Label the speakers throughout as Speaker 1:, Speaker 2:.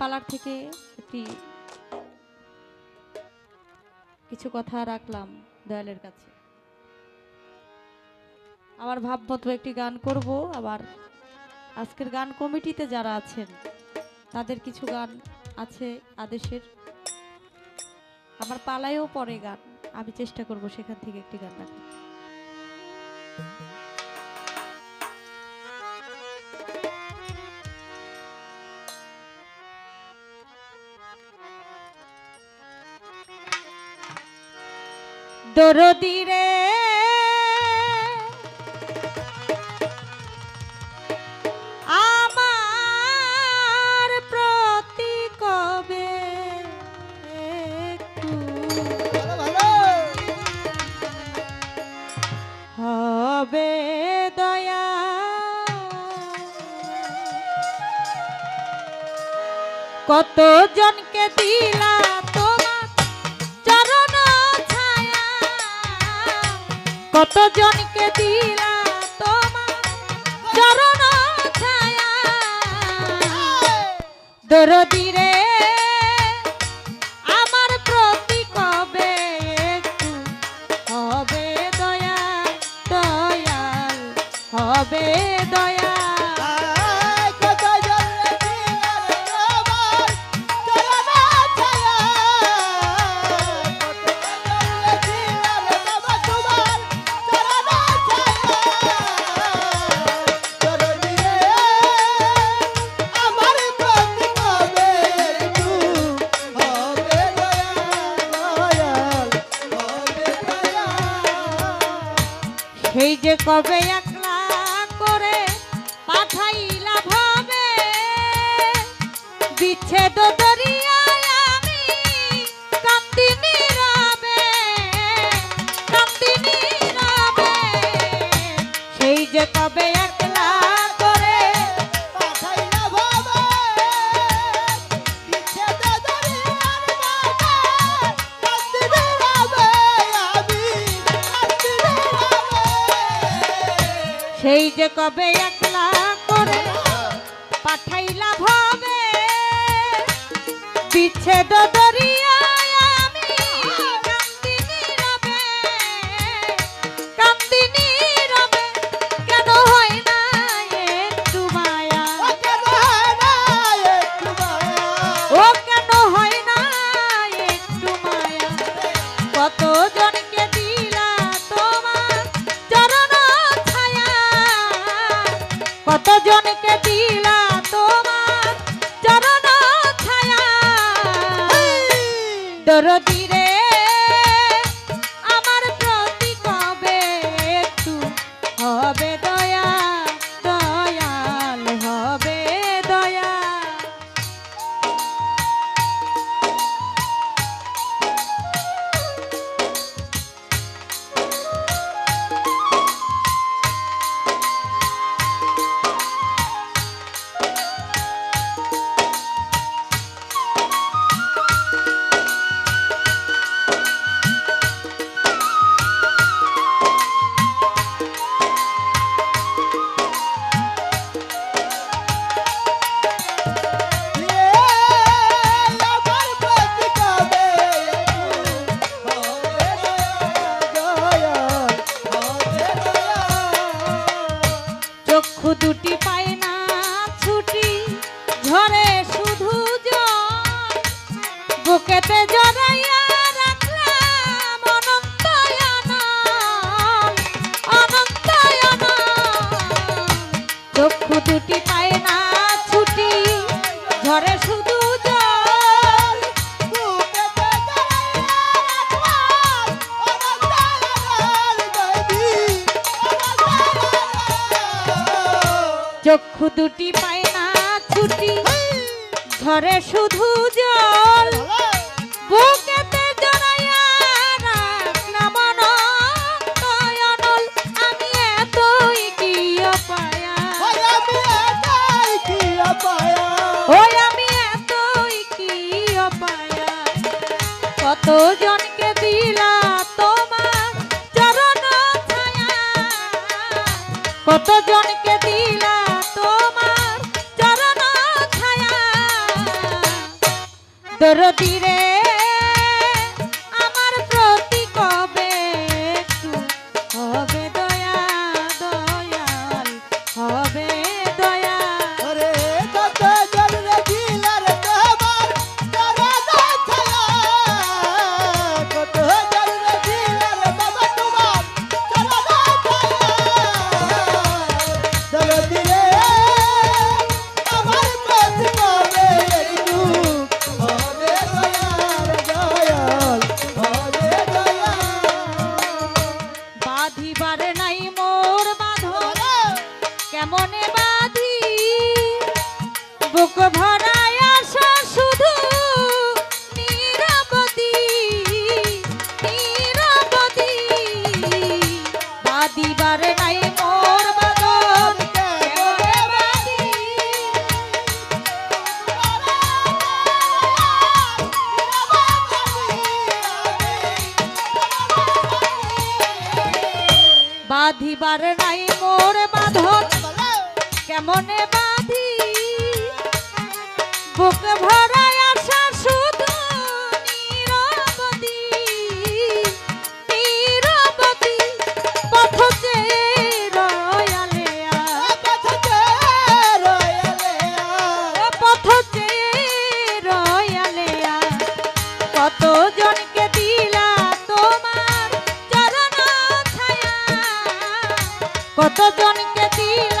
Speaker 1: পালার থেকে একটি কিছু কথা রাখলাম দয়ালের কাছে। আমার ভাবমতো একটি গান করব, আবার আজকের গান কমিটিতে যারা আছেন, তাদের কিছু গান আছে আদেশের। আমার পালায়ও পরে গান, আমি চেষ্টা করব সেখান থেকে একটি গান রাখার দরদি রে। আমার প্রতি কবে হবে দয়া। কত জনকে দিলা কত জনকে দিলা তোমার চরণ ছায়া? দরদি আমার প্রতি কবে একটু হবে দয়া, দয়াল হবে দয়া? কবে একলা করে পাঠাইলা ভাবে। বিচ্ছেদ দরিয়ায় আমি কান্দিনি রবে কান্দিনি রবে সেই যে কবে একলা সেই যে কবে একলা করে পাঠাইলা ভাবে বিচ্ছেদ দরিয়ায় কত জনকে দিলা তোমার চরণ ছায়া। দরদি চক্ষু দুটি পায় না ছুটি ঝরে শুধু জল। চক্ষু দুটি পায় না ছুটি ঝরে শুধু জল। বুকেতে জনকে দিলা তোমার চরণ ছায়া। কত জনকে দিলা তোমার চরণ ছায়া। দরদিরে নাই মোর বাঁধন। কেমনে বাঁধি? বুক ভরায় আসা শুধু নিরাপতি নিরাপতি বাঁধিবার নাই মোর বাঁধিবার নাই মোর বাঁধন। কেমনে বাঁধি? বুক ভরা কতজনকে দিল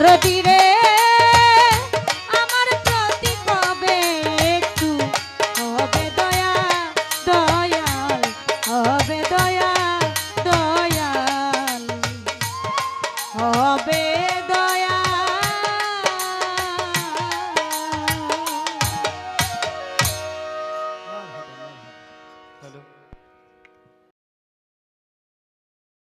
Speaker 1: retiré.